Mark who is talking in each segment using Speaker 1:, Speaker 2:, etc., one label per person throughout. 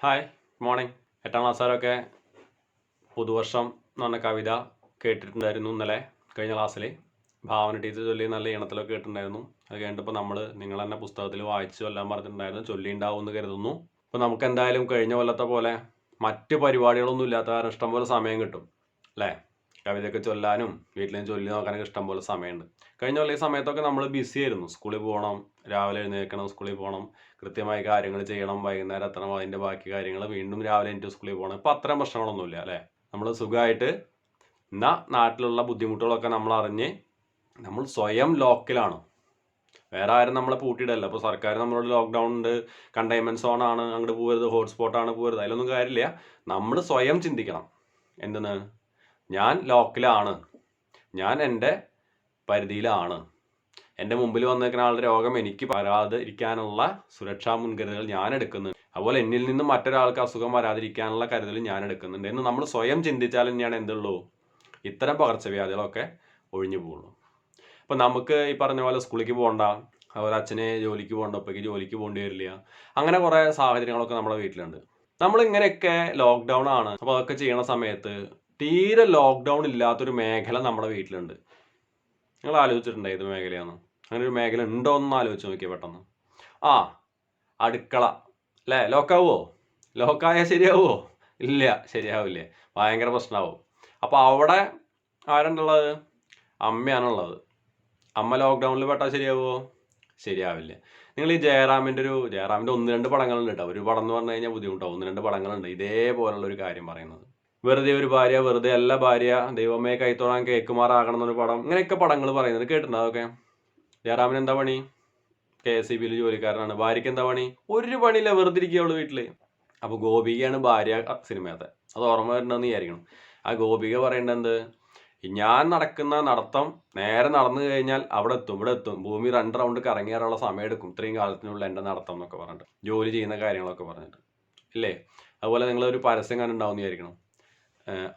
Speaker 1: Hi good morning എട്ടാം ക്ലാസ്സുകാരൊക്കെ പുതുവർഷം എന്ന് പറഞ്ഞ കവിത കേട്ടിട്ടുണ്ടായിരുന്നു ഇന്നലെ കഴിഞ്ഞ ക്ലാസ്സിൽ ഭാവന ടീച്ചർ ചൊല്ലി നല്ല ഈണത്തിലൊക്കെ കേട്ടിട്ടുണ്ടായിരുന്നു. അത് കഴിഞ്ഞപ്പോൾ നമ്മൾ നിങ്ങൾ തന്നെ പുസ്തകത്തിൽ വായിച്ചു എല്ലാം പറഞ്ഞിട്ടുണ്ടായിരുന്നു. ചൊല്ലി ഉണ്ടാവും എന്ന് കരുതുന്നു. അപ്പോൾ നമുക്ക് എന്തായാലും കഴിഞ്ഞ കൊല്ലത്തെ പോലെ മറ്റ് പരിപാടികളൊന്നും ഇല്ലാത്ത കാരണം ഇഷ്ടംപോലെ സമയം കിട്ടും അല്ലേ? കവിതയൊക്കെ ചൊല്ലാനും വീട്ടിലും ചൊല്ലി നോക്കാനൊക്കെ ഇഷ്ടംപോലെ സമയമുണ്ട്. കഴിഞ്ഞ കൊല്ലം ഈ സമയത്തൊക്കെ നമ്മൾ ബിസി ആയിരുന്നു. സ്കൂളിൽ പോകണം രാവിലെ എഴുന്നേൽക്കണം സ്കൂളിൽ പോകണം കൃത്യമായി കാര്യങ്ങൾ ചെയ്യണം വൈകുന്നേരം എത്തണം അതിന്റെ ബാക്കി കാര്യങ്ങൾ വീണ്ടും രാവിലെ എനിക്ക് സ്കൂളിൽ പോകണം. ഇപ്പം അത്രയും പ്രശ്നങ്ങളൊന്നുമില്ല അല്ലേ? നമ്മൾ സുഖമായിട്ട് എന്നാ നാട്ടിലുള്ള ബുദ്ധിമുട്ടുകളൊക്കെ നമ്മൾ അറിഞ്ഞ് നമ്മൾ സ്വയം ലോക്കലാണ്. വേറെ ആരും നമ്മളെ പൂട്ടിയിടല്ല. അപ്പോൾ സർക്കാർ നമ്മളോട് ലോക്ക്ഡൗൺ ഉണ്ട് കണ്ടെയ്ൻമെന്റ് സോൺ ആണ് അങ്ങോട്ട് പോകരുത് ഹോട്ട്സ്പോട്ടാണ് പോകരുത് അതിലൊന്നും കാര്യമില്ല. നമ്മൾ സ്വയം ചിന്തിക്കണം. എന്തെന്ന്? ഞാൻ ലോക്കലാണ്. ഞാൻ എന്റെ പരിധിയിലാണ്. എന്റെ മുമ്പിൽ വന്നേക്കുന്ന ആളുടെ രോഗം എനിക്ക് വരാതിരിക്കാനുള്ള സുരക്ഷാ മുൻകരുതൽ ഞാൻ എടുക്കുന്നുണ്ട്. അതുപോലെ എന്നിൽ നിന്നും മറ്റൊരാൾക്ക് അസുഖം വരാതിരിക്കാനുള്ള കരുതൽ ഞാൻ എടുക്കുന്നുണ്ട്. എന്ന് നമ്മൾ സ്വയം ചിന്തിച്ചാൽ തന്നെയാണ് എന്തുള്ളൂ? ഇത്തരം പകർച്ചവ്യാധികളൊക്കെ ഒഴിഞ്ഞു പോകുള്ളൂ അപ്പം നമുക്ക് ഈ പറഞ്ഞ പോലെ സ്കൂളിലേക്ക് പോകണ്ട അതുപോലെ അച്ഛനെ ജോലിക്ക് പോകണ്ട ഒപ്പയ്ക്ക് ജോലിക്ക് പോകേണ്ടി വരില്ല അങ്ങനെ കുറേ സാഹചര്യങ്ങളൊക്കെ നമ്മുടെ വീട്ടിലുണ്ട്. നമ്മൾ ഇങ്ങനെയൊക്കെ ലോക്ക്ഡൗൺ ആണ്. അപ്പോൾ അതൊക്കെ ചെയ്യണ സമയത്ത് തീരെ ലോക്ക്ഡൗൺ ഇല്ലാത്തൊരു മേഖല നമ്മുടെ വീട്ടിലുണ്ട്. നിങ്ങൾ ആലോചിച്ചിട്ടുണ്ടോ ഏത് മേഖലയാണ് അങ്ങനെ ഒരു മേഖല ഉണ്ടോ എന്ന് ആലോചിച്ച് നോക്കിയാൽ പെട്ടെന്ന്. ആ അടുക്കള. അല്ലേ? ലോക്കാവോ ലോക്കായാൽ ശരിയാവുമോ ഇല്ല ശരിയാവില്ലേ? ഭയങ്കര പ്രശ്നമാവും. അപ്പോൾ അവിടെ ആരുണ്ടുള്ളത്? അമ്മയാണുള്ളത്. അമ്മ ലോക്ക്ഡൗണിൽ പെട്ടാൽ ശരിയാവുമോ ശരിയാവില്ല. നിങ്ങൾ ഈ ജയറാമിന്റെ ഒരു ജയറാമിന്റെ ഒന്ന് രണ്ട് പടങ്ങളുണ്ട് കേട്ടോ. ഒരു പടം എന്ന് പറഞ്ഞു കഴിഞ്ഞാൽ ബുദ്ധിമുട്ടാവും. ഒന്ന് രണ്ട് പടങ്ങളുണ്ട്. ഇതേപോലുള്ള ഒരു കാര്യം പറയുന്നത്. വെറുതെ ഒരു ഭാര്യ വെറുതെ അല്ല ഭാര്യ ദൈവമേ കൈത്തോളാൻ കേക്കുമാറാകണം എന്നൊരു പടം. ഇങ്ങനെയൊക്കെ പടങ്ങൾ പറയുന്നത് കേട്ടിട്ടുണ്ട് അതൊക്കെ? ജയറാമിന് എന്താ പണി? കെ എസ് സി ബിയിൽ ജോലിക്കാരനാണ്. ഭാര്യയ്ക്ക് എന്താ പണി? ഒരു പണിയില്ല വെറുതെ ഇരിക്കുക അവൾ വീട്ടിൽ. അപ്പൊ ഗോപികയാണ് ഭാര്യ സിനിമയത്തെ അത് ഓർമ്മ വരണമെന്ന് വിചാരിക്കണം ആ ഗോപിക പറയേണ്ടത് എന്ത്? ഞാൻ നടക്കുന്ന നടത്തം നേരെ നടന്നു കഴിഞ്ഞാൽ അവിടെ എത്തും ഇവിടെ എത്തും. ഭൂമി രണ്ട് റൗണ്ട് കറങ്ങിയാറുള്ള സമയം എടുക്കും. ഇത്രയും കാലത്തിനുള്ള എന്റെ നടത്തം എന്നൊക്കെ പറഞ്ഞിട്ട്. ജോലി ചെയ്യുന്ന കാര്യങ്ങളൊക്കെ പറഞ്ഞിട്ട്. ഇല്ലേ? അതുപോലെ നിങ്ങൾ ഒരു പരസ്യം എന്ന് വിചാരിക്കണം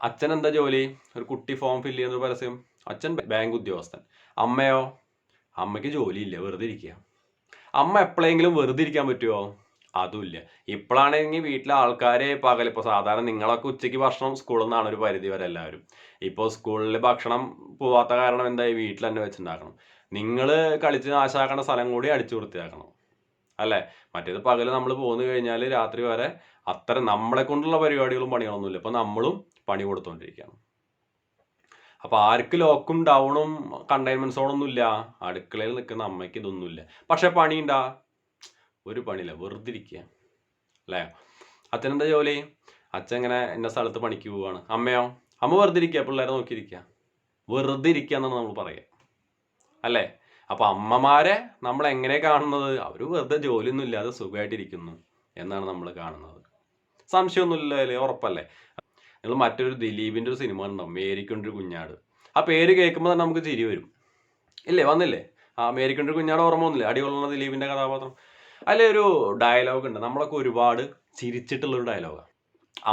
Speaker 1: അച്ഛൻ എന്താ ജോലി? ഒരു കുട്ടി ഫോം ഫില്ല് ചെയ്യുന്ന പരസ്യം. അച്ഛൻ ബാങ്ക് ഉദ്യോഗസ്ഥൻ. അമ്മയോ? അമ്മയ്ക്ക് ജോലിയില്ല വെറുതെ ഇരിക്കുക അമ്മ എപ്പോഴെങ്കിലും വെറുതെ ഇരിക്കാൻ പറ്റുമോ അതുമില്ല ഇപ്പോഴാണെങ്കിൽ വീട്ടിലെ ആൾക്കാരെ പകൽ ഇപ്പോൾ സാധാരണ നിങ്ങളൊക്കെ ഉച്ചയ്ക്ക് ഭക്ഷണം സ്കൂളിൽ നിന്നാണ് ഒരു പരിധി വരെ എല്ലാവരും. ഇപ്പോൾ സ്കൂളിൽ ഭക്ഷണം പോവാത്ത കാരണം എന്തായി? വീട്ടിൽ തന്നെ വെച്ചുണ്ടാക്കണം. നിങ്ങൾ കളിച്ച് നാശാക്കേണ്ട സ്ഥലം കൂടി അടിച്ചു വൃത്തിയാക്കണം. അല്ലേ? മറ്റേത് പകൽ നമ്മൾ പോന്നു കഴിഞ്ഞാൽ രാത്രി വരെ അത്ര നമ്മളെ കൊണ്ടുള്ള പരിപാടികളും പണികളൊന്നുമില്ല ഇപ്പം നമ്മളും പണി കൊടുത്തുകൊണ്ടിരിക്കുകയാണ് അപ്പോൾ ആർക്ക് ലോക്കും ഡൗണും കണ്ടെയ്ൻമെന്റ് സോണൊന്നും ഇല്ല അടുക്കളയിൽ നിൽക്കുന്ന അമ്മയ്ക്ക് ഇതൊന്നുമില്ല. പക്ഷെ പണിയുണ്ടാ? ഒരു പണിയില്ല. വെറുതെ ഇരിക്കുക അല്ലേ? അച്ഛനെന്താ ജോലി? അച്ഛൻ ഇങ്ങനെ എന്ന സ്ഥലത്ത് പണിക്ക് പോവാണ്. അമ്മയോ? അമ്മ വെറുതെ ഇരിക്കുക പിള്ളേരെ നോക്കിയിരിക്കുക വെറുതെ ഇരിക്കുക എന്നാണ് നമ്മൾ പറയുക അല്ലേ? അപ്പൊ അമ്മമാരെ നമ്മൾ എങ്ങനെ കാണുന്നത്? അവർ വെറുതെ ജോലിയൊന്നും ഇല്ലാതെ സുഖമായിട്ടിരിക്കുന്നു എന്നാണ് നമ്മൾ കാണുന്നത്. സംശയമൊന്നുമില്ല അല്ലേ ഉറപ്പല്ലേ? നിങ്ങൾ മറ്റൊരു ദിലീപിന്റെ ഒരു സിനിമ ഉണ്ടാവും മേരിക്കൊണ്ടൊരു കുഞ്ഞാട്. ആ പേര് കേൾക്കുമ്പോൾ തന്നെ നമുക്ക് ചിരി വരും. ഇല്ലേ? വന്നില്ലേ? ആ മേരിക്കൊണ്ടൊരു കുഞ്ഞാട് ഓർമ്മ വന്നില്ലേ? അടികൊള്ളുന്ന ദിലീപിന്റെ കഥാപാത്രം. അതിലെ ഒരു ഡയലോഗ് ഉണ്ട്. നമ്മളൊക്കെ ഒരുപാട് ചിരിച്ചിട്ടുള്ളൊരു ഡയലോഗാണ്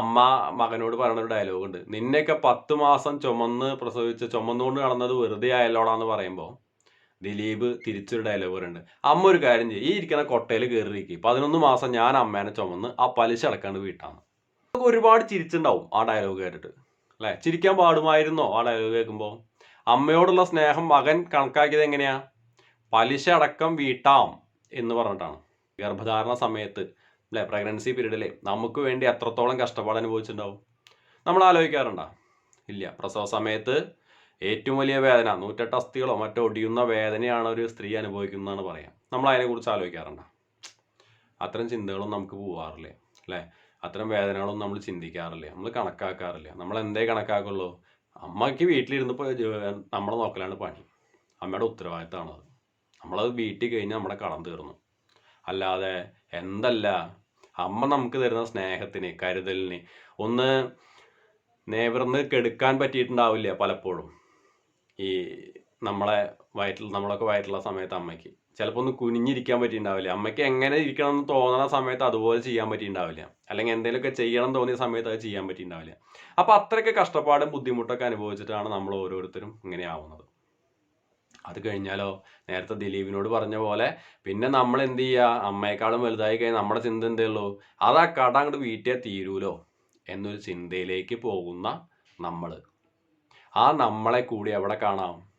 Speaker 1: അമ്മ മകനോട് പറയുന്ന ഒരു ഡയലോഗ് ഉണ്ട്. നിന്നെയൊക്കെ പത്ത് മാസം ചുമന്ന് പ്രസവിച്ച് ചുമന്നുകൊണ്ട് നടന്നത് വെറുതെ ആയല്ലോടാന്ന് പറയുമ്പോൾ ദിലീപ് തിരിച്ചൊരു ഡയലോഗ് പറയുന്നുണ്ട് അമ്മ ഒരു കാര്യം ചെയ്യും. ഈ ഇരിക്കുന്ന കൊട്ടയിൽ കയറിയിരിക്കും പതിനൊന്ന് മാസം ഞാൻ അമ്മേനെ ചുമന്ന് ആ പലിശ അടക്കാണ്ട് വീട്ടാണ് നമുക്ക് ഒരുപാട് ചിരിച്ചുണ്ടാവും ആ ഡയലോഗ് കേട്ടിട്ട്. അല്ലേ? ചിരിക്കാൻ പാടുമായിരുന്നോ ആ ഡയലോഗ് കേൾക്കുമ്പോൾ അമ്മയോടുള്ള സ്നേഹം മകൻ കണക്കാക്കിയത് എങ്ങനെയാ? പലിശ അടക്കം വീട്ടാം എന്ന് പറഞ്ഞിട്ടാണ്. ഗർഭധാരണ സമയത്ത് അല്ലെ? പ്രഗ്നൻസി പീരീഡിൽ നമുക്ക് വേണ്ടി എത്രത്തോളം കഷ്ടപ്പാട് അനുഭവിച്ചിട്ടുണ്ടാവും? നമ്മൾ ആലോചിക്കാറുണ്ടോ? ഇല്ല. പ്രസവ സമയത്ത് ഏറ്റവും വലിയ വേദന നൂറ്റെട്ട് അസ്ഥികളോ മറ്റോ ഒടിയുന്ന വേദനയാണ് ഒരു സ്ത്രീ അനുഭവിക്കുന്നതെന്നാണ് പറയാം. നമ്മൾ അതിനെക്കുറിച്ച് ആലോചിക്കാറുണ്ടോ? അത്തരം ചിന്തകളും നമുക്ക് പോവാറില്ലേ? അല്ലേ? അത്തരം വേദനകളൊന്നും നമ്മൾ ചിന്തിക്കാറില്ല. നമ്മൾ കണക്കാക്കാറില്ല. നമ്മൾ എന്തേ കണക്കാക്കുള്ളൂ അമ്മയ്ക്ക് വീട്ടിലിരുന്നപ്പോൾ നമ്മളെ നോക്കലാണ് പണി. അമ്മയുടെ ഉത്തരവാദിത്തമാണത് നമ്മളത് വീട്ടിൽ കഴിഞ്ഞ് നമ്മളെ കടം തീർന്നു. അല്ലാതെ എന്തല്ല? അമ്മ നമുക്ക് തരുന്ന സ്നേഹത്തിന് കരുതലിന് ഒന്ന് നേവർന്ന് കെടുക്കാൻ പറ്റിയിട്ടുണ്ടാവില്ല പലപ്പോഴും. ഈ നമ്മളെ വയറ്റിൽ നമ്മളൊക്കെ വയറ്റിലുള്ള സമയത്ത് അമ്മയ്ക്ക്. ചിലപ്പോൾ ഒന്ന് കുനിഞ്ഞിരിക്കാൻ പറ്റിയിട്ടുണ്ടാവില്ല. അമ്മയ്ക്ക് എങ്ങനെ ഇരിക്കണം എന്ന് തോന്നുന്ന സമയത്ത് അതുപോലെ ചെയ്യാൻ പറ്റിയിട്ടുണ്ടാവില്ല. അല്ലെങ്കിൽ എന്തെങ്കിലുമൊക്കെ ചെയ്യണം തോന്നിയ സമയത്ത് അത് ചെയ്യാൻ പറ്റിയിട്ടുണ്ടാവില്ല. അപ്പോൾ അത്രയ്ക്ക് കഷ്ടപ്പാടും ബുദ്ധിമുട്ടൊക്കെ അനുഭവിച്ചിട്ടാണ് നമ്മൾ ഓരോരുത്തരും ഇങ്ങനെ ആവുന്നത്. അത് കഴിഞ്ഞാലോ നേരത്തെ ദിലീപിനോട് പറഞ്ഞ പോലെ പിന്നെ നമ്മൾ എന്ത് ചെയ്യുക അമ്മയെക്കാളും വലുതായി കഴിഞ്ഞാൽ നമ്മുടെ ചിന്ത എന്തേ ഉള്ളൂ? അത് ആ കട അങ്ങോട്ട് വീട്ടിൽ തീരൂലോ? എന്നൊരു ചിന്തയിലേക്ക് പോകുന്ന നമ്മൾ. ആ നമ്മളെ കൂടി എവിടെ കാണാം?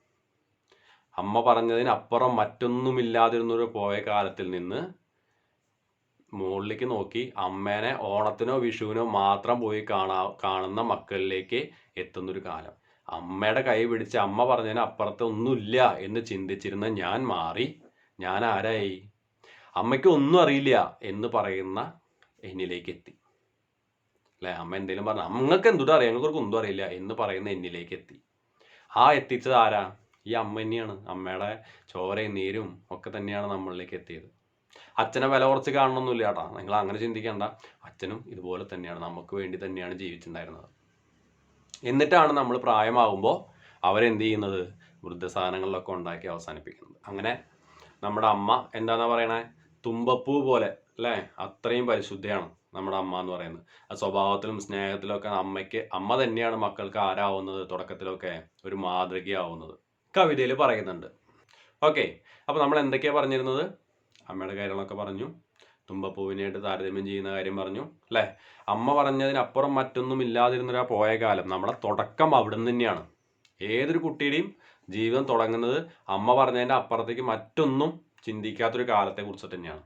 Speaker 1: അമ്മ പറഞ്ഞതിനപ്പുറം മറ്റൊന്നുമില്ലാതിരുന്നൊരു പോയ കാലത്തിൽ നിന്ന് മുകളിലേക്ക് നോക്കി അമ്മേനെ ഓണത്തിനോ വിഷുവിനോ മാത്രം പോയി കാണാ കാണുന്ന മക്കളിലേക്ക് എത്തുന്നൊരു കാലം. അമ്മയുടെ കൈ പിടിച്ച് അമ്മ പറഞ്ഞതിന് അപ്പുറത്ത് ഒന്നുമില്ല എന്ന് ചിന്തിച്ചിരുന്ന ഞാൻ മാറി. ഞാൻ ആരായി? അമ്മയ്ക്ക് ഒന്നും അറിയില്ല എന്ന് പറയുന്ന എന്നിലേക്ക് എത്തി. അല്ലേ? അമ്മ എന്തെങ്കിലും പറഞ്ഞു നിങ്ങൾക്ക് എന്തും അറിയാം? ഞങ്ങൾക്ക് ഒന്നും അറിയില്ല എന്ന് പറയുന്ന എന്നിലേക്ക് എത്തി. ആ എത്തിച്ചത് ആരാ? ഈ അമ്മ തന്നെയാണ്. അമ്മയുടെ ചോരയും നീരും ഒക്കെ തന്നെയാണ് നമ്മളിലേക്ക് എത്തിയത്. അച്ഛനെ വില കുറച്ച് കാണണമെന്നില്ല കേട്ടോ. നിങ്ങൾ അങ്ങനെ ചിന്തിക്കേണ്ട. അച്ഛനും ഇതുപോലെ തന്നെയാണ്. നമുക്ക് വേണ്ടി തന്നെയാണ് ജീവിച്ചിട്ടുണ്ടായിരുന്നത്. എന്നിട്ടാണ് നമ്മൾ പ്രായമാകുമ്പോൾ അവരെന്ത് ചെയ്യുന്നത്? വൃദ്ധസാധനങ്ങളിലൊക്കെ ഉണ്ടാക്കി അവസാനിപ്പിക്കുന്നത്. അങ്ങനെ നമ്മുടെ അമ്മ എന്താന്നാ പറയണേ? തുമ്പപ്പൂ പോലെ അല്ലേ? അത്രയും പരിശുദ്ധയാണ് നമ്മുടെ അമ്മ എന്ന് പറയുന്നത്. ആ സ്വഭാവത്തിലും സ്നേഹത്തിലും ഒക്കെ അമ്മയ്ക്ക് അമ്മ തന്നെയാണ് മക്കൾക്ക് ആരാവുന്നത് തുടക്കത്തിലൊക്കെ ഒരു മാതൃകയാവുന്നത്. കവിതയിൽ പറയുന്നുണ്ട്. ഓക്കെ അപ്പോൾ നമ്മൾ എന്തൊക്കെയാണ് പറഞ്ഞിരുന്നത്? അമ്മയുടെ കാര്യങ്ങളൊക്കെ പറഞ്ഞു. തുമ്പപ്പൂവിനായിട്ട് താരതമ്യം ചെയ്യുന്ന കാര്യം പറഞ്ഞു അല്ലേ? അമ്മ പറഞ്ഞതിനപ്പുറം മറ്റൊന്നും ഇല്ലാതിരുന്നൊരാ പോയ കാലം. നമ്മുടെ തുടക്കം അവിടെ നിന്ന് തന്നെയാണ്. ഏതൊരു കുട്ടിയുടെയും ജീവിതം തുടങ്ങുന്നത് അമ്മ പറഞ്ഞതിന്റെ അപ്പുറത്തേക്ക് മറ്റൊന്നും ചിന്തിക്കാത്തൊരു കാലത്തെ കുറിച്ച് തന്നെയാണ്.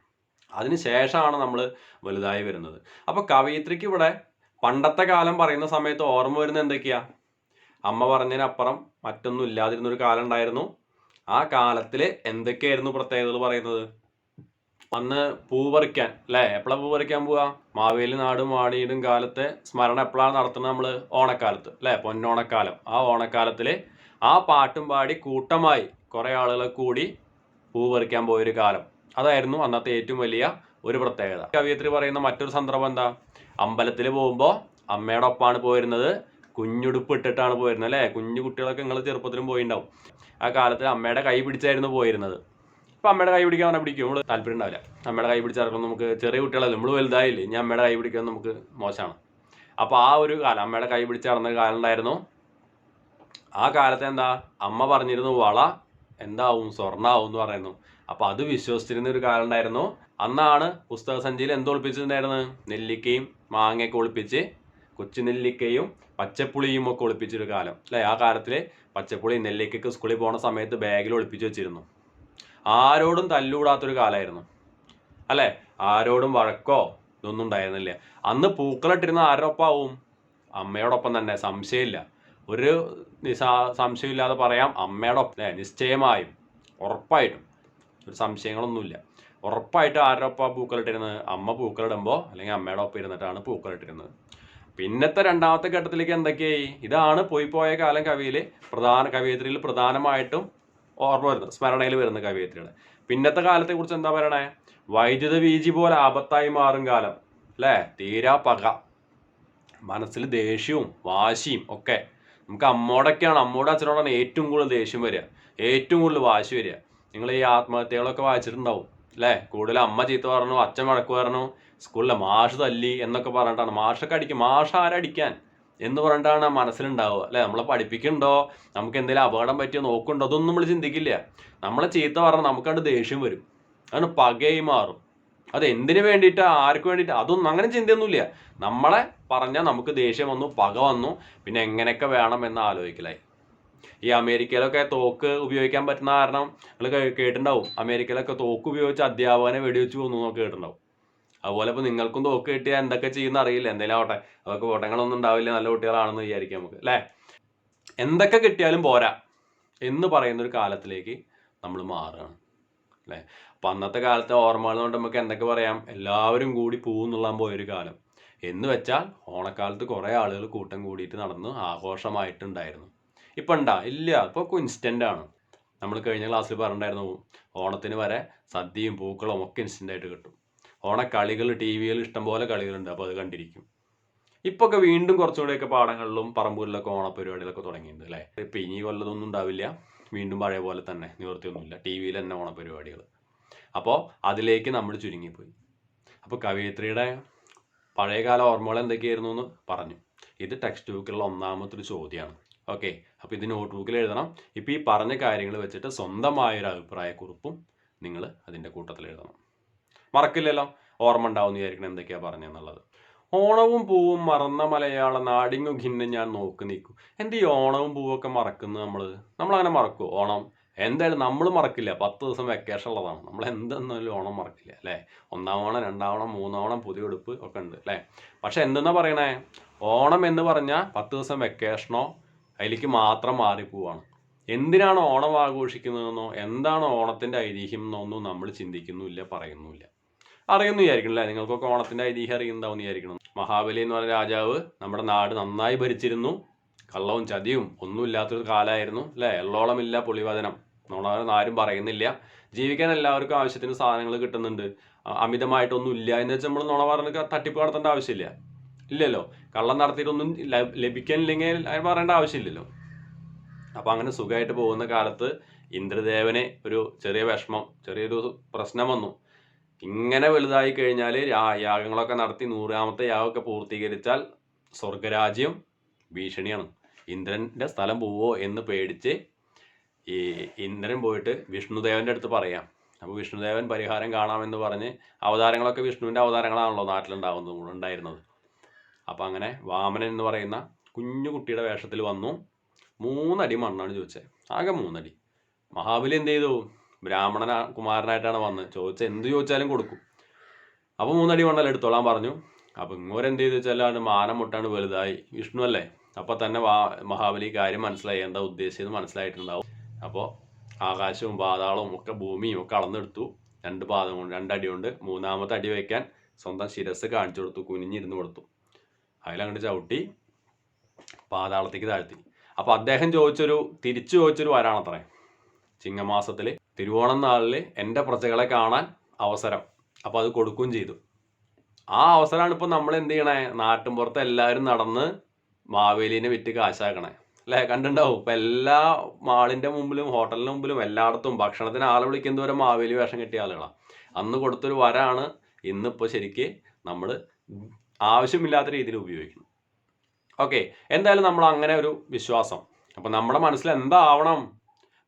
Speaker 1: അതിന് ശേഷമാണ് നമ്മൾ വലുതായി വരുന്നത്. അപ്പോൾ കവയിത്രിക്ക് ഇവിടെ പണ്ടത്തെ കാലം പറയുന്ന സമയത്ത് ഓർമ്മ വരുന്ന എന്തൊക്കെയാ? അമ്മ പറഞ്ഞതിനപ്പുറം മറ്റൊന്നും ഇല്ലാതിരുന്നൊരു കാലം ഉണ്ടായിരുന്നു. ആ കാലത്തിൽ എന്തൊക്കെയായിരുന്നു പ്രത്യേകതകൾ പറയുന്നത്? അന്ന് പൂ പറിക്കാൻ അല്ലേ? എപ്പോഴാണ് പൂ പറിക്കാൻ പോവാ? മാവേലി നാടും വാണിയിടും കാലത്തെ സ്മരണ എപ്പോഴാണ് നടത്തുന്നത് നമ്മൾ ഓണക്കാലത്ത് അല്ലേ? പൊന്നോണക്കാലം. ആ ഓണക്കാലത്തിൽ ആ പാട്ടും പാടി കൂട്ടമായി കുറേ ആളുകളെ കൂടി പൂ പറിക്കാൻ പോയൊരു കാലം. അതായിരുന്നു അന്നത്തെ ഏറ്റവും വലിയ ഒരു പ്രത്യേകത. കവിയത്രി പറയുന്ന മറ്റൊരു സന്ദർഭം എന്താ? അമ്പലത്തിൽ പോകുമ്പോൾ അമ്മയുടെ ഒപ്പമാണ് പോയിരുന്നത്. കുഞ്ഞുടുപ്പ് ഇട്ടിട്ടാണ് പോയിരുന്നത് അല്ലേ? കുഞ്ഞു കുട്ടികളൊക്കെ നിങ്ങൾ ചെറുപ്പത്തിലും പോയിണ്ടാവും. ആ കാലത്ത് അമ്മയുടെ കൈ പിടിച്ചായിരുന്നു പോയിരുന്നത്. ഇപ്പം അമ്മയുടെ കൈ പിടിക്കാൻ പറഞ്ഞാൽ പിടിക്കും നമ്മൾ താല്പര്യം ഉണ്ടാവില്ല. അമ്മയുടെ കൈ പിടിച്ചാൽ നമുക്ക് ചെറിയ കുട്ടികളല്ലേ നമ്മൾ വലുതായില്ലേ ഇനി അമ്മയുടെ കൈ പിടിക്കാൻ നമുക്ക് മോശമാണ്. അപ്പോൾ ആ ഒരു കാലം അമ്മയുടെ കൈ പിടിച്ച് നടന്ന കാലം ഉണ്ടായിരുന്നു. ആ കാലത്ത് എന്താ? അമ്മ പറഞ്ഞിരുന്നു വള എന്താവും സ്വർണാവും എന്ന് പറയുന്നു. അപ്പോൾ അത് വിശ്വസിച്ചിരുന്ന ഒരു കാലം ഉണ്ടായിരുന്നു. അന്നാണ് പുസ്തക സഞ്ചിയിൽ എന്ത് ഒളിപ്പിച്ചിട്ടുണ്ടായിരുന്നത്? നെല്ലിക്കയും മാങ്ങയൊക്കെ ഒളിപ്പിച്ച് കൊച്ചു നെല്ലിക്കയും പച്ചപ്പുളിയും ഒക്കെ ഒളിപ്പിച്ചൊരു കാലം. അല്ലേ? ആ കാലത്തിൽ പച്ചപ്പുളി നെല്ലിക്കയ്ക്ക് സ്കൂളിൽ പോണ സമയത്ത് ബാഗിൽ ഒളിപ്പിച്ച് വെച്ചിരുന്നു. ആരോടും തല്ലുകൂടാത്തൊരു കാലമായിരുന്നു. അല്ലേ? ആരോടും വഴക്കോ ഇതൊന്നും ഉണ്ടായിരുന്നില്ല. അന്ന് പൂക്കളിട്ടിരുന്ന ആരോടൊപ്പാവും? അമ്മയോടൊപ്പം തന്നെ. സംശയമില്ല. ഒരു നിസാ സംശയമില്ലാതെ പറയാം. അമ്മയോടൊപ്പം. അല്ലേ? നിശ്ചയമായും. ഉറപ്പായിട്ടും. ഒരു സംശയങ്ങളൊന്നുമില്ല. ഉറപ്പായിട്ട് ആരോടൊപ്പം പൂക്കളിട്ടിരുന്നത്? അമ്മ പൂക്കളിടുമ്പോൾ അല്ലെങ്കിൽ അമ്മയുടെ ഒപ്പം ഇരുന്നിട്ടാണ് പൂക്കളിട്ടിരുന്നത്. പിന്നത്തെ രണ്ടാമത്തെ ഘട്ടത്തിലേക്ക് എന്തൊക്കെയായി? ഇതാണ് പോയി പോയ കാലം കവിയിൽ പ്രധാന കവിയത്രിയിൽ പ്രധാനമായിട്ടും ഓർമ്മ വരുന്നത്. സ്മരണയിൽ വരുന്ന കവിയത്രികൾ പിന്നത്തെ കാലത്തെ കുറിച്ച് എന്താ പറയണേ? വൈദ്യുത വീജി പോലെ ആപത്തായി മാറും കാലം. അല്ലേ തീരാ പക. മനസ്സിൽ ദേഷ്യവും വാശിയും ഒക്കെ. നമുക്ക് അമ്മോടൊക്കെയാണ് അമ്മോടും അച്ഛനോടാണ് ഏറ്റവും കൂടുതൽ ദേഷ്യം വരിക. ഏറ്റവും കൂടുതൽ വാശി വരിക. നിങ്ങൾ ഈ ആത്മഹത്യകളൊക്കെ വായിച്ചിട്ടുണ്ടാവും. അല്ലേ കൂടുതൽ അമ്മ ചീത്ത പറഞ്ഞു അച്ഛൻ വഴക്ക് പറഞ്ഞു സ്കൂളിലെ മാഷ് തല്ലി എന്നൊക്കെ പറഞ്ഞിട്ടാണ്. മാഷൊക്കെ അടിക്കും. മാഷ് ആരടിക്കാൻ എന്ന് പറഞ്ഞിട്ടാണ് മനസ്സിലുണ്ടാവുക. അല്ലെ? നമ്മളെ പഠിപ്പിക്കുന്നുണ്ടോ? നമുക്ക് എന്തെങ്കിലും അപകടം പറ്റിയോ നോക്കുന്നുണ്ടോ? അതൊന്നും നമ്മൾ ചിന്തിക്കില്ല. നമ്മളെ ചീത്ത പറഞ്ഞാൽ നമുക്കത് ദേഷ്യം വരും. അതാണ് പകയായി മാറും. അത് എന്തിനു വേണ്ടിയിട്ട് ആർക്ക് വേണ്ടിയിട്ട് അതൊന്നും അങ്ങനെ ചിന്തയൊന്നുമില്ല. നമ്മളെ പറഞ്ഞാൽ നമുക്ക് ദേഷ്യം വന്നു പക വന്നു. പിന്നെ എങ്ങനെയൊക്കെ വേണം എന്ന് ആലോചിക്കലായി ഈ അമേരിക്കയിലൊക്കെ തോക്ക് ഉപയോഗിക്കാൻ പറ്റുന്ന കാരണം നിങ്ങൾ കേട്ടിട്ടുണ്ടാവും. അമേരിക്കയിലൊക്കെ തോക്ക് ഉപയോഗിച്ച് അധ്യാപകനെ വെടിവെച്ച് കൊന്നു എന്നൊക്കെ കേട്ടിട്ടുണ്ടാവും. അതുപോലെ ഇപ്പോൾ നിങ്ങൾക്കും തോക്ക് കിട്ടിയാൽ എന്തൊക്കെ ചെയ്യുന്ന അറിയില്ല. എന്തെങ്കിലും ആവട്ടെ. അതൊക്കെ ഓട്ടങ്ങളൊന്നും ഉണ്ടാവില്ല. നല്ല കുട്ടികളാണെന്ന് വിചാരിക്കാം നമുക്ക് അല്ലേ? എന്തൊക്കെ കിട്ടിയാലും പോരാ എന്ന് പറയുന്ന ഒരു കാലത്തിലേക്ക് നമ്മൾ മാറുകയാണ് അല്ലേ? അപ്പം അന്നത്തെ കാലത്തെ ഓർമ്മകൾ കൊണ്ട് നമുക്ക് എന്തൊക്കെ പറയാം? എല്ലാവരും കൂടി പൂന്നുള്ളാൻ പോയൊരു കാലം. എന്ന് വെച്ചാൽ ഓണക്കാലത്ത് കുറേ ആളുകൾ കൂട്ടം കൂടിയിട്ട് നടന്ന് ആഘോഷമായിട്ടുണ്ടായിരുന്നു. ഇപ്പം ഉണ്ടാ ഇല്ല. ഇപ്പോൾ ഇൻസ്റ്റന്റ് ആണ്. നമ്മൾ കഴിഞ്ഞ ക്ലാസ്സിൽ പറഞ്ഞിട്ടുണ്ടായിരുന്നു ഓണത്തിന് വരെ സദ്യയും പൂക്കളും ഒക്കെ ഇൻസ്റ്റന്റ് ആയിട്ട് കിട്ടും. ഓണക്കളികൾ ടി വിയിൽ ഇഷ്ടംപോലെ കളികളുണ്ട്. അപ്പോൾ അത് കണ്ടിരിക്കും. ഇപ്പോൾ ഒക്കെ വീണ്ടും കുറച്ചുകൂടെയൊക്കെ പാടങ്ങളിലും പറമ്പുകളിലൊക്കെ ഓണപരിപാടികളൊക്കെ തുടങ്ങിയിട്ടുണ്ട് അല്ലേ? ഇപ്പം ഇനി കൊല്ലതൊന്നും ഉണ്ടാവില്ല. വീണ്ടും പഴയ പോലെ തന്നെ നിവൃത്തിയൊന്നുമില്ല ടി വിയിൽ തന്നെ ഓണപരിപാടികൾ. അപ്പോൾ അതിലേക്ക് നമ്മൾ ചുരുങ്ങിപ്പോയി. അപ്പോൾ കവയിത്രിയുടെ പഴയകാല ഓർമ്മകൾ എന്തൊക്കെയായിരുന്നു എന്ന് പറഞ്ഞു. ഇത് ടെക്സ്റ്റ് ബുക്കിലുള്ള ഒന്നാമത്തെ ഒരു ചോദ്യമാണ്. ഓക്കെ. അപ്പോൾ ഇത് നോട്ട് ബുക്കിൽ എഴുതണം. ഇപ്പോൾ ഈ പറഞ്ഞ കാര്യങ്ങൾ വെച്ചിട്ട് സ്വന്തമായൊരു അഭിപ്രായക്കുറിപ്പും നിങ്ങൾ അതിന്റെ കൂട്ടത്തിൽ എഴുതണം. മറക്കില്ലല്ലോ. ഓർമ്മ ഉണ്ടാവും വിചാരിക്കണം എന്തൊക്കെയാ പറഞ്ഞെന്നുള്ളത് ഓണവും പൂവും മറന്ന മലയാള നാടിങ്ങു ഖിന്നും ഞാൻ നോക്കി നിൽക്കും. എന്ത് ഈ ഓണവും പൂവൊക്കെ മറക്കുന്നത് നമ്മൾ നമ്മളങ്ങനെ മറക്കുമോ ഓണം എന്തായാലും നമ്മൾ മറക്കില്ല. പത്ത് ദിവസം വെക്കേഷൻ ഉള്ളതാണ്. നമ്മൾ എന്തെന്നാലും ഓണം മറക്കില്ല അല്ലേ? ഒന്നാം ഓണം രണ്ടാം ഓണം മൂന്നാം പുതിയ ഉടുപ്പ് ഒക്കെ ഉണ്ട് അല്ലേ? പക്ഷെ എന്തെന്നാ പറയണേ? ഓണം എന്ന് പറഞ്ഞാൽ പത്ത് ദിവസം വെക്കേഷനോ അതിലേക്ക് മാത്രം മാറിപ്പോവാണ് എന്തിനാണ് ഓണം ആഘോഷിക്കുന്നതെന്നോ എന്താണ് ഓണത്തിന്റെ ഐതിഹ്യം എന്നൊന്നും നമ്മൾ ചിന്തിക്കുന്നുമില്ല പറയുന്നുമില്ല. അറിയുന്നു വിചാരിക്കണില്ലേ? നിങ്ങൾക്കൊക്കെ ഓണത്തിന്റെ ഐതിഹ്യം അറിയുന്നുണ്ടാവും വിചാരിക്കണം മഹാബലി എന്ന് പറഞ്ഞ രാജാവ് നമ്മുടെ നാട് നന്നായി ഭരിച്ചിരുന്നു. കള്ളവും ചതിയും ഒന്നുമില്ലാത്തൊരു കാലമായിരുന്നു അല്ലേ? എള്ളോളമില്ല പുളിവചനം നോണാരും ആരും പറയുന്നില്ല. ജീവിക്കാൻ എല്ലാവർക്കും ആവശ്യത്തിന് സാധനങ്ങൾ കിട്ടുന്നുണ്ട്. അമിതമായിട്ടൊന്നും ഇല്ല. എന്ന് വെച്ചാൽ നമ്മൾ നുണ പറഞ്ഞ് തട്ടിപ്പ് നടത്തേണ്ട ആവശ്യമില്ല. ഇല്ലല്ലോ. കള്ളം നടത്തിയിട്ടൊന്നും ലഭിക്കാനില്ലെങ്കിൽ അതിന് പറയേണ്ട ആവശ്യമില്ലല്ലോ. അപ്പം അങ്ങനെ സുഖമായിട്ട് പോകുന്ന കാലത്ത് ഇന്ദ്രദേവനെ ഒരു ചെറിയ വിഷമം ചെറിയൊരു പ്രശ്നം വന്നു. ഇങ്ങനെ വലുതായി കഴിഞ്ഞാൽ യാഗങ്ങളൊക്കെ നടത്തി നൂറാമത്തെ യാഗമൊക്കെ പൂർത്തീകരിച്ചാൽ സ്വർഗരാജ്യം ഭീഷണിയാണ്. ഇന്ദ്രന്റെ സ്ഥലം പോവോ എന്ന് പേടിച്ച് ഈ ഇന്ദ്രൻ പോയിട്ട് വിഷ്ണുദേവന്റെ അടുത്ത് പറയാം. അപ്പോൾ വിഷ്ണുദേവൻ പരിഹാരം കാണാമെന്ന് പറഞ്ഞ് അവതാരങ്ങളൊക്കെ വിഷ്ണുവിന്റെ അവതാരങ്ങളാണല്ലോ നാട്ടിലുണ്ടാവുന്നത് ഉണ്ടായിരുന്നത്. അപ്പോൾ അങ്ങനെ വാമനൻ എന്ന് പറയുന്ന കുഞ്ഞു കുട്ടിയുടെ വേഷത്തിൽ വന്നു. മൂന്നടി മണ്ണാണ് ചോദിച്ചത്. ആകെ മൂന്നടി. മഹാബലി എന്ത് ചെയ്തു? ബ്രാഹ്മണന കുമാരനായിട്ടാണ് വന്നത് ചോദിച്ച എന്ത് ചോദിച്ചാലും കൊടുക്കും. അപ്പോൾ മൂന്നടി മണ്ഡലം എടുത്തോളാൻ പറഞ്ഞു. അപ്പോൾ ഇങ്ങോരെന്ത് ചെയ്ത് വെച്ചാൽ മാനം മുട്ടാണ് വലുതായി. വിഷ്ണു അല്ലേ? അപ്പോൾ തന്നെ മഹാബലി കാര്യം മനസ്സിലായി. എന്താ ഉദ്ദേശിച്ചത് മനസ്സിലായിട്ടുണ്ടാവും. അപ്പോൾ ആകാശവും പാതാളവും ഒക്കെ ഭൂമിയും ഒക്കെ അളന്നെടുത്തു. രണ്ട് പാദം കൊണ്ട് രണ്ടടി കൊണ്ട് മൂന്നാമത്തെ അടി വയ്ക്കാൻ സ്വന്തം ശിരസ് കാണിച്ചു കൊടുത്തു. കുനിഞ്ഞിരുന്നു കൊടുത്തു. അതിലങ്ങോട്ട് ചവിട്ടി പാതാളത്തേക്ക് താഴ്ത്തി. അപ്പോൾ അദ്ദേഹം ചോദിച്ചൊരു തിരിച്ചു ചോദിച്ചൊരു വരാണത്രേ. ചിങ്ങമാസത്തിൽ തിരുവോണം നാളിൽ എന്റെ പ്രജകളെ കാണാൻ അവസരം. അപ്പോൾ അത് കൊടുക്കുകയും ചെയ്തു. ആ അവസരമാണ് ഇപ്പോൾ നമ്മൾ എന്ത് ചെയ്യണേ? നാട്ടിൻപുറത്ത് എല്ലാവരും നടന്ന് മാവേലീനെ വിറ്റ് കാശാക്കണേ. അല്ലേ? കണ്ടുണ്ടാവും ഇപ്പം എല്ലാ മാളിന്റെ മുമ്പിലും ഹോട്ടലിന്റെ മുമ്പിലും എല്ലായിടത്തും ഭക്ഷണത്തിന് ആളെ വിളിക്കുന്നവരെ മാവേലി വേഷം കെട്ടിയ ആളുകളാണ് അന്ന് കൊടുത്തൊരു വരാണ് ഇന്നിപ്പോൾ ശരിക്ക് നമ്മൾ ആവശ്യമില്ലാത്ത രീതിയിൽ ഉപയോഗിക്കുന്നു. ഓക്കെ. എന്തായാലും നമ്മൾ അങ്ങനെ ഒരു വിശ്വാസം. അപ്പം നമ്മുടെ മനസ്സിൽ എന്താവണം?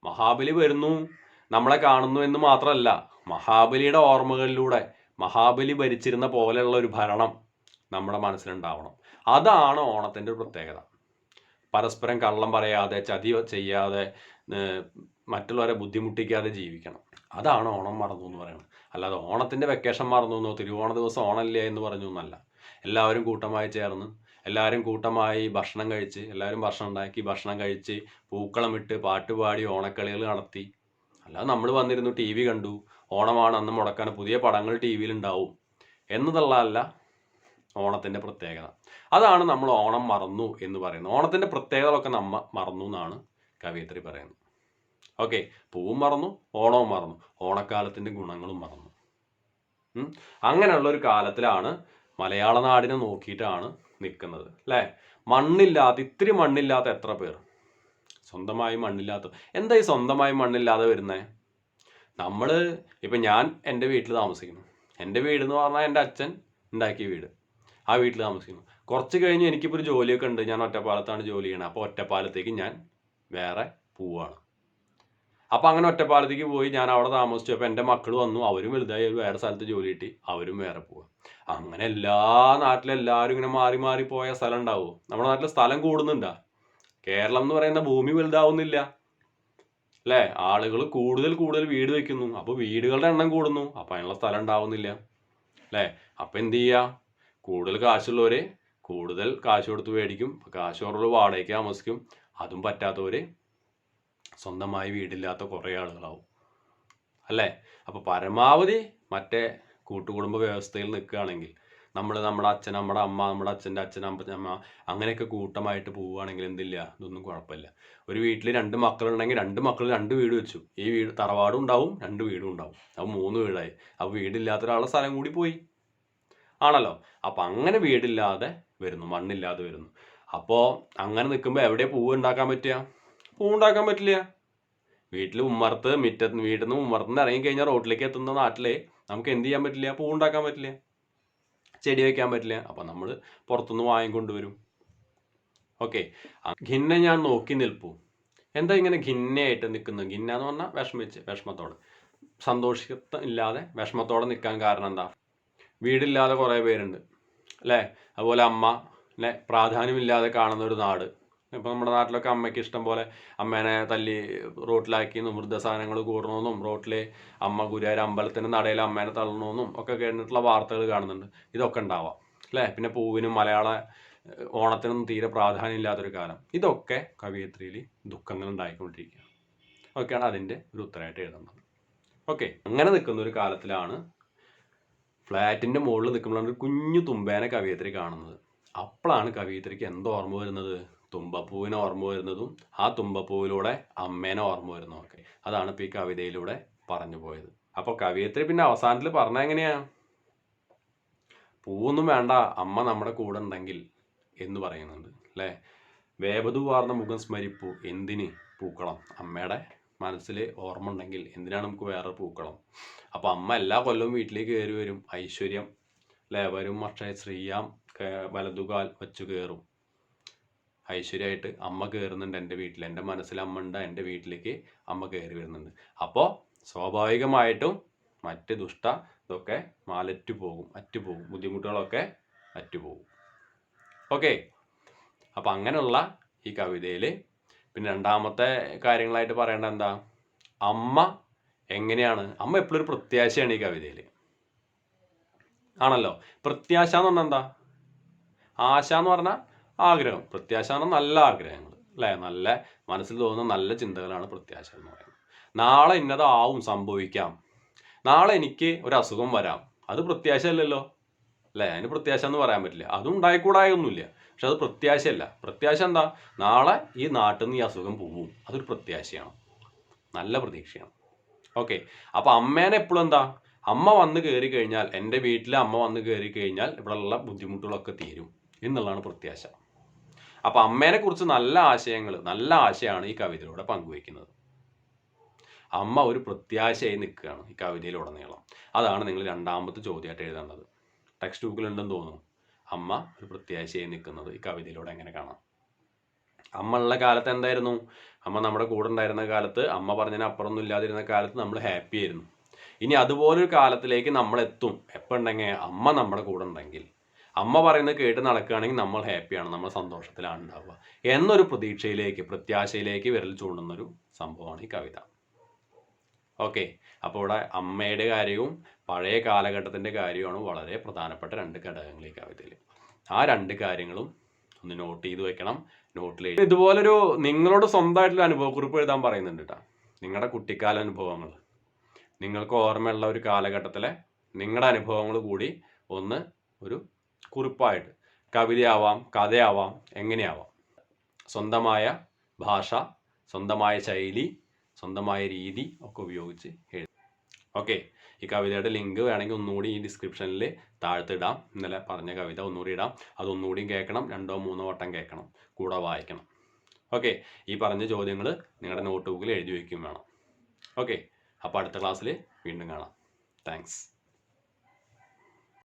Speaker 1: മഹാബലി വരുന്നു. നമ്മളെ കാണുന്നു എന്ന് മാത്രമല്ല മഹാബലിയുടെ ഓർമ്മകളിലൂടെ മഹാബലി ഭരിച്ചിരുന്ന പോലെയുള്ള ഒരു ഭരണം നമ്മുടെ മനസ്സിലുണ്ടാവണം. അതാണ് ഓണത്തിന്റെ ഒരു പ്രത്യേകത. പരസ്പരം കള്ളം പറയാതെ ചതി ചെയ്യാതെ മറ്റുള്ളവരെ ബുദ്ധിമുട്ടിക്കാതെ ജീവിക്കണം. അതാണ് ഓണം മറന്നു എന്ന് പറയുന്നത്. അല്ലാതെ ഓണത്തിന്റെ വെക്കേഷൻ മറന്നു എന്നോ തിരുവോണ ദിവസം ഓണമില്ല എന്ന് പറഞ്ഞു എന്നല്ല. എല്ലാവരും കൂട്ടമായി ചേർന്ന് എല്ലാവരും കൂട്ടമായി ഭക്ഷണം കഴിച്ച് എല്ലാവരും ഭക്ഷണം ഉണ്ടാക്കി ഭക്ഷണം കഴിച്ച് പൂക്കളമിട്ട് പാട്ടുപാടി ഓണക്കളികൾ നടത്തി അല്ലാതെ നമ്മൾ വന്നിരുന്നു ടി വി കണ്ടു. ഓണമാണ് അന്ന് മുടക്കാൻ പുതിയ പടങ്ങൾ ടി വിയിലുണ്ടാവും എന്നതല്ല ഓണത്തിന്റെ പ്രത്യേകത. അതാണ് നമ്മൾ ഓണം മറന്നു എന്ന് പറയുന്നത്. ഓണത്തിന്റെ പ്രത്യേകതകളൊക്കെ നമ്മ മറന്നു എന്നാണ് കവിയത്രി പറയുന്നത്. ഓക്കെ പൂവും മറന്നു ഓണവും മറന്നു. ഓണക്കാലത്തിന്റെ ഗുണങ്ങളും മറന്നു. അങ്ങനെയുള്ള ഒരു കാലത്തിലാണ് മലയാള നാടിനെ നോക്കിയിട്ടാണ് നിൽക്കുന്നത്. അല്ലേ? മണ്ണില്ലാത്ത ഇത്തിരി മണ്ണില്ലാത്ത എത്ര പേർ? സ്വന്തമായി മണ്ണില്ലാത്ത എന്താ ഈ സ്വന്തമായി മണ്ണില്ലാതെ വരുന്നത് നമ്മൾ ഇപ്പം ഞാൻ എന്റെ വീട്ടിൽ താമസിക്കുന്നു. എന്റെ വീട് എന്ന് പറഞ്ഞാൽ എന്റെ അച്ഛൻ ഉണ്ടാക്കിയ വീട്. ആ വീട്ടിൽ താമസിക്കുന്നു. കുറച്ച് കഴിഞ്ഞ് എനിക്കിപ്പോൾ ഒരു ജോലിയൊക്കെ ഉണ്ട്. ഞാൻ ഒറ്റപ്പാലത്താണ് ജോലി ചെയ്യണത് അപ്പോൾ ഒറ്റപ്പാലത്തേക്ക് ഞാൻ വേറെ പോവാണ്. അപ്പോൾ അങ്ങനെ ഒറ്റപ്പാലത്തേക്ക് പോയി ഞാൻ അവിടെ താമസിച്ചു. അപ്പോൾ എന്റെ മക്കൾ വന്നു. അവരും വലുതായി. വേറെ സ്ഥലത്ത് ജോലി കിട്ടി. അവരും വേറെ പോവുക അങ്ങനെ എല്ലാ നാട്ടിലെല്ലാവരും ഇങ്ങനെ മാറി മാറി പോയ സ്ഥലം ഉണ്ടാവുമോ? നമ്മുടെ നാട്ടിൽ സ്ഥലം കൂടുന്നുണ്ടാ? കേരളം എന്ന് പറയുന്ന ഭൂമി വലുതാവുന്നില്ല. അല്ലേ? ആളുകൾ കൂടുതൽ കൂടുതൽ വീട് വെക്കുന്നു. അപ്പോൾ വീടുകളുടെ എണ്ണം കൂടുന്നു. അപ്പോൾ അതിനുള്ള സ്ഥലം ഉണ്ടാവുന്നില്ല. അല്ലേ? അപ്പോൾ എന്ത് ചെയ്യുക കൂടുതൽ കാശുള്ളവർ കൂടുതൽ കാശ് കൊടുത്ത് മേടിക്കും. അപ്പോൾ കാശ് കുറവ് വാടകയ്ക്ക് താമസിക്കും. അതും പറ്റാത്തവർ സ്വന്തമായി വീടില്ലാത്ത കുറേ ആളുകളാവും. അല്ലേ? അപ്പോൾ പരമാവധി മറ്റേ കൂട്ടുകുടുംബ വ്യവസ്ഥയിൽ നിൽക്കുകയാണെങ്കിൽ നമ്മൾ നമ്മുടെ അച്ഛൻ നമ്മുടെ അമ്മ നമ്മുടെ അച്ഛന്റെ അച്ഛൻ അമ്മ അങ്ങനെയൊക്കെ കൂട്ടമായിട്ട് പോവുകയാണെങ്കിൽ എന്തില്ല? ഇതൊന്നും കുഴപ്പമില്ല. ഒരു വീട്ടിൽ രണ്ട് മക്കളുണ്ടെങ്കിൽ രണ്ട് മക്കൾ രണ്ട് വീട് വെച്ചു. ഈ വീട് തറവാടും ഉണ്ടാവും രണ്ട് വീടും ഉണ്ടാവും. അപ്പോൾ മൂന്ന് വീടായി. അപ്പോൾ വീടില്ലാത്ത ഒരാളെ സ്ഥലം കൂടി പോയി. ആണല്ലോ? അപ്പം അങ്ങനെ വീടില്ലാതെ വരുന്നു മണ്ണില്ലാതെ വരുന്നു. അപ്പോൾ അങ്ങനെ നിൽക്കുമ്പോൾ എവിടെ പൂവ് ഉണ്ടാക്കാൻ പറ്റുക? പൂവ് ഉണ്ടാക്കാൻ പറ്റില്ല. വീട്ടിൽ ഉമ്മർത്ത് മിറ്റത്ത് വീട്ടിൽ നിന്ന് ഉമ്മർത്തുനിന്ന് ഇറങ്ങി കഴിഞ്ഞാൽ റോട്ടിലേക്ക് എത്തുന്ന നാട്ടിലെ നമുക്ക് എന്ത് ചെയ്യാൻ പറ്റില്ല? പൂ ഉണ്ടാക്കാൻ പറ്റില്ല. ചെടി വെക്കാൻ പറ്റില്ല. അപ്പം നമ്മൾ പുറത്തുനിന്ന് വായം കൊണ്ടുവരും. ഓക്കെ. ഖിന്ന ഞാൻ നോക്കി നിൽപ്പു. എന്താ ഇങ്ങനെ ഖിന്നയായിട്ട് നിൽക്കുന്നത്? ഖിന്ന എന്ന് പറഞ്ഞാൽ വിഷമിച്ച് വിഷമത്തോടെ. സന്തോഷിത്ത ഇല്ലാതെ വിഷമത്തോടെ നിൽക്കാൻ കാരണം എന്താ? വീടില്ലാതെ കുറേ പേരുണ്ട്. അല്ലേ? അതുപോലെ അമ്മ അല്ലെ? പ്രാധാന്യമില്ലാതെ കാണുന്ന ഒരു നാട്. ഇപ്പം നമ്മുടെ നാട്ടിലൊക്കെ അമ്മയ്ക്ക് ഇഷ്ടം പോലെ അമ്മേനെ തല്ലി റോട്ടിലാക്കിയെന്നും വൃദ്ധസാധനങ്ങൾ കൂടണമെന്നും റോട്ടിൽ അമ്മ ഗുരുവായൂർ അമ്പലത്തിന്റെ നടയിൽ അമ്മേനെ തള്ളണമെന്നും ഒക്കെ കേട്ടിട്ടുള്ള വാർത്തകൾ കാണുന്നുണ്ട്. ഇതൊക്കെ ഉണ്ടാവാം. അല്ലേ? പിന്നെ പൂവിനും മലയാള ഓണത്തിനും തീരെ പ്രാധാന്യം ഇല്ലാത്തൊരു കാലം. ഇതൊക്കെ കവിയത്രിയിൽ ദുഃഖങ്ങൾ ഉണ്ടായിക്കൊണ്ടിരിക്കുക ഒക്കെയാണ് അതിന്റെ ഒരു ഉത്തരമായിട്ട് എഴുതുന്നത്. ഓക്കെ. അങ്ങനെ നിൽക്കുന്ന ഒരു കാലത്തിലാണ് ഫ്ലാറ്റിന്റെ മുകളിൽ നിൽക്കുമ്പോഴാണ് ഒരു കുഞ്ഞു തുമ്പേനെ കവിയത്രി കാണുന്നത്. അപ്പോഴാണ് കവിയത്രിക്ക് എന്തോ ഓർമ്മ വരുന്നത്? തുമ്പപ്പൂവിനെ ഓർമ്മ വരുന്നതും ആ തുമ്പപ്പൂവിലൂടെ അമ്മേനെ ഓർമ്മ വരുന്നതും ഒക്കെ അതാണ് ഇപ്പോൾ ഈ കവിതയിലൂടെ പറഞ്ഞു പോയത്. അപ്പോൾ കവിയത്രി പിന്നെ അവസാനത്തിൽ പറഞ്ഞ എങ്ങനെയാ? പൂവൊന്നും വേണ്ട അമ്മ നമ്മുടെ കൂടെ ഉണ്ടെങ്കിൽ എന്ന് പറയുന്നുണ്ട് അല്ലേ? വേപതു വാർന്ന മുഖം സ്മരിപ്പൂ എന്തിന് പൂക്കളം? അമ്മയുടെ മനസ്സിൽ ഓർമ്മ ഉണ്ടെങ്കിൽ എന്തിനാണ് നമുക്ക് വേറെ പൂക്കളം? അപ്പോൾ അമ്മ എല്ലാ കൊല്ലവും വീട്ടിലേക്ക് കയറി വരും ഐശ്വര്യം അല്ലേ വരും പക്ഷേ ശ്രീയാം വലതുകാൽ വച്ചു കയറും. ഐശ്വര്യമായിട്ട് അമ്മ കയറുന്നുണ്ട് എന്റെ വീട്ടിൽ. എന്റെ മനസ്സിൽ അമ്മ ഉണ്ട് എന്റെ വീട്ടിലേക്ക് അമ്മ കയറി വരുന്നുണ്ട്. അപ്പോൾ സ്വാഭാവികമായിട്ടും മറ്റ് ദുഷ്ട ഇതൊക്കെ മാലറ്റു പോകും അറ്റുപോകും ബുദ്ധിമുട്ടുകളൊക്കെ അറ്റുപോകും ഓക്കെ. അപ്പം അങ്ങനെയുള്ള ഈ കവിതയിൽ പിന്നെ രണ്ടാമത്തെ കാര്യങ്ങളായിട്ട് പറയേണ്ടത് എന്താ? അമ്മ എങ്ങനെയാണ്? അമ്മ എപ്പോഴും ഒരു പ്രത്യാശയാണ് ഈ കവിതയിൽ. ആണല്ലോ? പ്രത്യാശ എന്ന് പറഞ്ഞാൽ എന്താ? ആശ എന്ന് പറഞ്ഞാൽ ആഗ്രഹം. പ്രത്യാശ നല്ല ആഗ്രഹങ്ങൾ അല്ലേ? നല്ല മനസ്സിൽ തോന്നുന്ന നല്ല ചിന്തകളാണ് പ്രത്യാശ എന്ന് പറയുന്നത്. നാളെ ഇന്നതാവും സംഭവിക്കാം. നാളെ എനിക്ക് ഒരു അസുഖം വരാം. അത് പ്രത്യാശ അല്ലല്ലോ അല്ലേ? അതിന് പ്രത്യാശ എന്ന് പറയാൻ പറ്റില്ല. അതും ഉണ്ടായിക്കൂടായൊന്നുമില്ല. പക്ഷെ അത് പ്രത്യാശയല്ല. പ്രത്യാശ എന്താ? നാളെ ഈ നാട്ടിൽ നിന്ന് ഈ അസുഖം പോവും അതൊരു പ്രത്യാശയാണ്. നല്ല പ്രതീക്ഷയാണ്. ഓക്കെ. അപ്പോൾ അമ്മേനെ എപ്പോഴും എന്താ? അമ്മ വന്ന് കയറി കഴിഞ്ഞാൽ എന്റെ വീട്ടിലെ അമ്മ വന്ന് കയറി കഴിഞ്ഞാൽ ഇവിടെയുള്ള ബുദ്ധിമുട്ടുകളൊക്കെ തീരും എന്നുള്ളതാണ് പ്രത്യാശ. അപ്പോൾ അമ്മേനെ കുറിച്ച് നല്ല ആശയങ്ങൾ നല്ല ആശയമാണ് ഈ കവിതയിലൂടെ പങ്കുവയ്ക്കുന്നത്. അമ്മ ഒരു പ്രത്യാശയായി നിൽക്കുകയാണ് ഈ കവിതയിലുടനീളം. അതാണ് നിങ്ങൾ രണ്ടാമത്തെ ചോദ്യമായിട്ട് എഴുതേണ്ടത്. ടെക്സ്റ്റ് ബുക്കിലുണ്ടെന്ന് തോന്നുന്നു. അമ്മ ഒരു പ്രത്യാശയായി നിൽക്കുന്നത് ഈ കവിതയിലൂടെ എങ്ങനെ കാണാം? അമ്മ ഉള്ള കാലത്ത് എന്തായിരുന്നു? അമ്മ നമ്മുടെ കൂടെ ഉണ്ടായിരുന്ന കാലത്ത് അമ്മ പറഞ്ഞതിന് അപ്പുറമൊന്നും ഇല്ലാതിരുന്ന കാലത്ത് നമ്മൾ ഹാപ്പി ആയിരുന്നു. ഇനി അതുപോലൊരു കാലത്തിലേക്ക് നമ്മൾ എത്തും എപ്പോൾ അമ്മ നമ്മുടെ കൂടെ ഉണ്ടെങ്കിൽ അമ്മ പറയുന്നത് കേട്ട് നടക്കുകയാണെങ്കിൽ നമ്മൾ ഹാപ്പിയാണ് നമ്മൾ സന്തോഷത്തിലാണ് ഉണ്ടാവുക. എന്നൊരു പ്രതീക്ഷയിലേക്ക് പ്രത്യാശയിലേക്ക് വിരൽ ചൂണ്ടുന്നൊരു സംഭവമാണ് ഈ കവിത. ഓക്കെ. അപ്പോൾ ഇവിടെ അമ്മയുടെ കാര്യവും പഴയ കാലഘട്ടത്തിന്റെ കാര്യമാണ് വളരെ പ്രധാനപ്പെട്ട രണ്ട് ഘടകങ്ങൾ ഈ കവിതയിൽ. ആ രണ്ട് കാര്യങ്ങളും ഒന്ന് നോട്ട് ചെയ്ത് വെക്കണം. നോട്ടിൽ ഇതുപോലൊരു നിങ്ങളോട് സ്വന്തമായിട്ടുള്ള അനുഭവക്കുറിപ്പ് എഴുതാൻ പറയുന്നുണ്ട് കേട്ടോ. നിങ്ങളുടെ കുട്ടിക്കാല അനുഭവങ്ങൾ. നിങ്ങൾക്ക് ഓർമ്മയുള്ള ഒരു കാലഘട്ടത്തിലെ നിങ്ങളുടെ അനുഭവങ്ങൾ കൂടി ഒന്ന് ഒരു കുറിപ്പായിട്ട്. കവിതയാവാം കഥയാവാം എങ്ങനെയാവാം. സ്വന്തമായ ഭാഷ സ്വന്തമായ ശൈലി സ്വന്തമായ രീതി ഒക്കെ ഉപയോഗിച്ച് എഴുതും. ഓക്കെ. ഈ കവിതയുടെ ലിങ്ക് വേണമെങ്കിൽ ഒന്നുകൂടി ഈ ഡിസ്ക്രിപ്ഷനിൽ താഴ്ത്തിടാം ഇന്നലെ പറഞ്ഞ കവിത ഒന്നുകൂടി ഇടാം. അതൊന്നുകൂടിയും കേൾക്കണം. രണ്ടോ മൂന്നോ വട്ടം കേൾക്കണം. കൂടെ വായിക്കണം. ഓക്കെ. ഈ പറഞ്ഞ ചോദ്യങ്ങൾ നിങ്ങളുടെ നോട്ട് ബുക്കിൽ എഴുതി വയ്ക്കുകയും വേണം. ഓക്കെ. അപ്പോൾ അടുത്ത ക്ലാസ്സിൽ വീണ്ടും കാണാം. താങ്ക്സ്.